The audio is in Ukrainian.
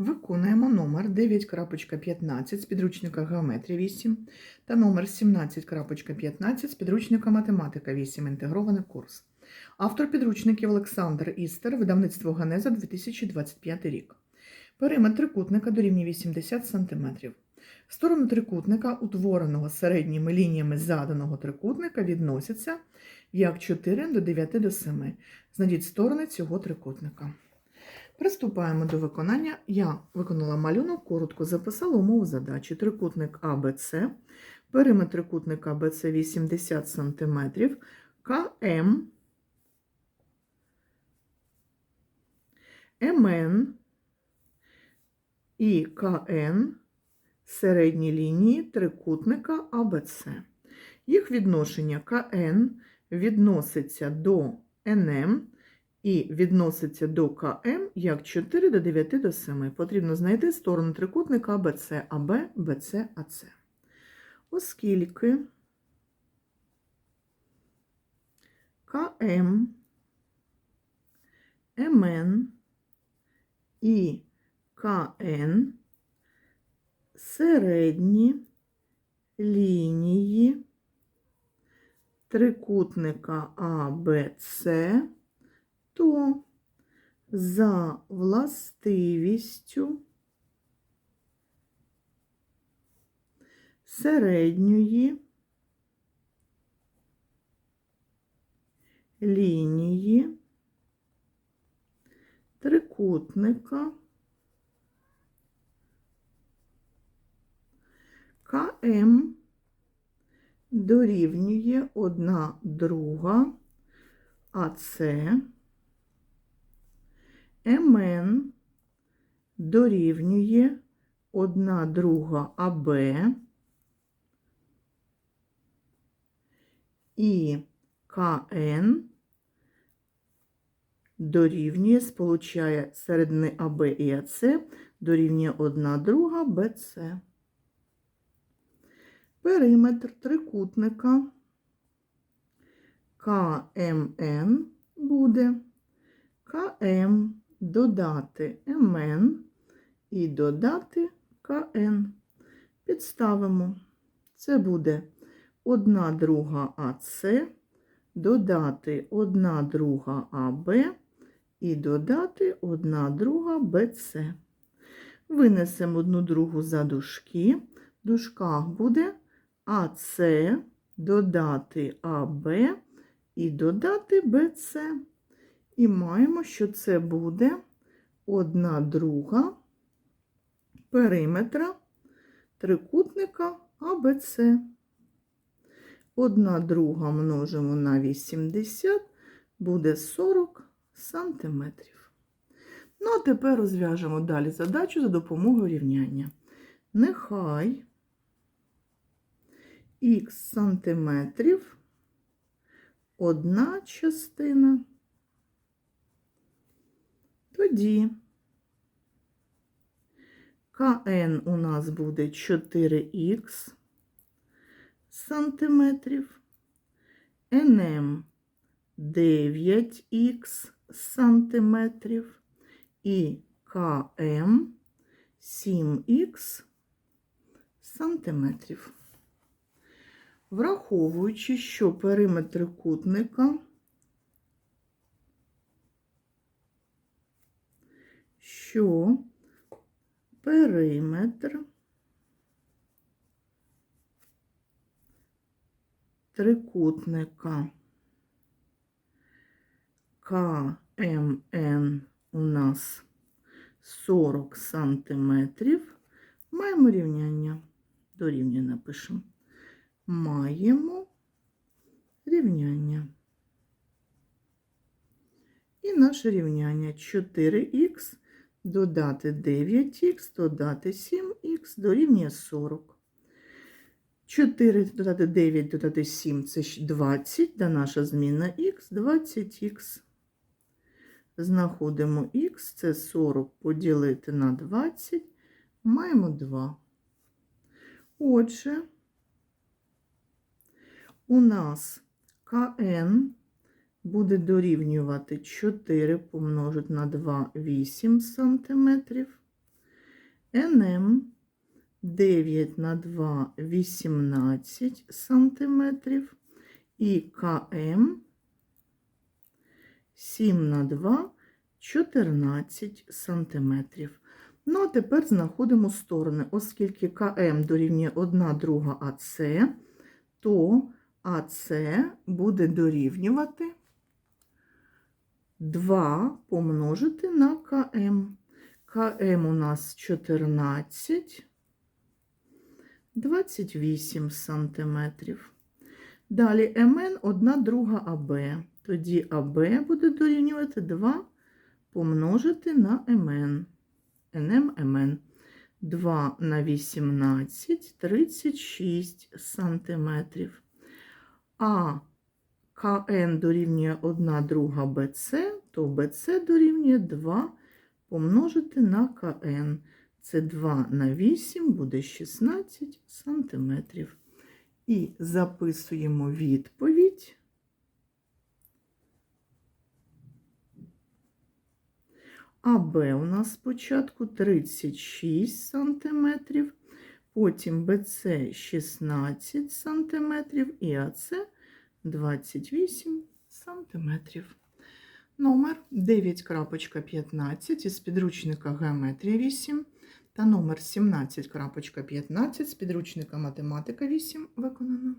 Виконуємо номер 9.15 з підручника Геометрія 8 та номер 17.15 з підручника Математика 8. Інтегрований курс. Автор підручників Олександр Істер, видавництво Генеза 2025 рік. Периметр трикутника дорівнює 80 см. Сторони трикутника, утвореного середніми лініями заданого трикутника, відносяться як 4 до 9 до 7. Знайдіть сторони цього трикутника. Приступаємо до виконання. Я виконала малюнок, коротко записала умову задачі. Трикутник АБЦ, периметр трикутника АБЦ 80 см, КМ, МН і КН середні лінії трикутника АБЦ. Їх відношення КН відноситься до НМ і відноситься до КМ як 4 до 9 до 7. Потрібно знайти сторону трикутника АБЦ, АБ, БЦ, АЦ. Оскільки КМ, МН і КН середні лінії трикутника АБЦ, то за властивістю середньої лінії трикутника КМ дорівнює одна друга АЦ, МН дорівнює одна друга АБ і КН дорівнює, сполучає середини АБ і АЦ, дорівнює одна друга БЦ. Периметр трикутника КМН буде КМ додати МН і додати КН. Підставимо. Це буде 1 друга АС, додати 1 друга АБ і додати 1 друга БЦ. Винесемо одну другу за дужки. В дужках буде АС додати АБ і додати БЦ. І маємо, що це буде одна друга периметра трикутника АБЦ. Одна друга множимо на 80, буде 40 сантиметрів. Ну, а тепер розв'яжемо далі задачу за допомогою рівняння. Нехай х сантиметрів одна частина. Тоді. КН у нас буде 4х сантиметрів, НМ 9х сантиметрів. І КМ 7х сантиметрів. Враховуючи, що периметр трикутника що периметр трикутника КМН у нас 40 сантиметрів, маємо рівняння. Дорівнює напишемо. Маємо рівняння. І наше рівняння 4х додати 9х, додати 7х дорівнює 40. 4 додати 9, додати 7 це 20, да наша зміна х 20х. Знаходимо х, це 40 поділити на 20, маємо 2. Отже, у нас КН буде дорівнювати 4 помножити на 2 8 см. НМ 9 на 2 18 сантиметрів і КМ 7 на 2 14 сантиметрів. Ну, а тепер знаходимо сторони. Оскільки КМ дорівнює 1 друга АС, то АС буде дорівнювати 2 помножити на КМ. КМ у нас 14, 28 сантиметрів. Далі МН 1 друга АБ. Тоді АБ буде дорівнювати 2 помножити на МН. НМ МН. 2 на 18, 36 сантиметрів. А КН дорівнює 1 друга БЦ, то БЦ дорівнює 2 помножити на КН. Це 2 на 8 буде 16 сантиметрів. І записуємо відповідь. АБ у нас спочатку 36 сантиметрів, потім БЦ 16 сантиметрів і АЦ 28 сантиметрів. Номер 9.15 із підручника Геометрія 8 та номер 17.15 з підручника Математика 8 виконано.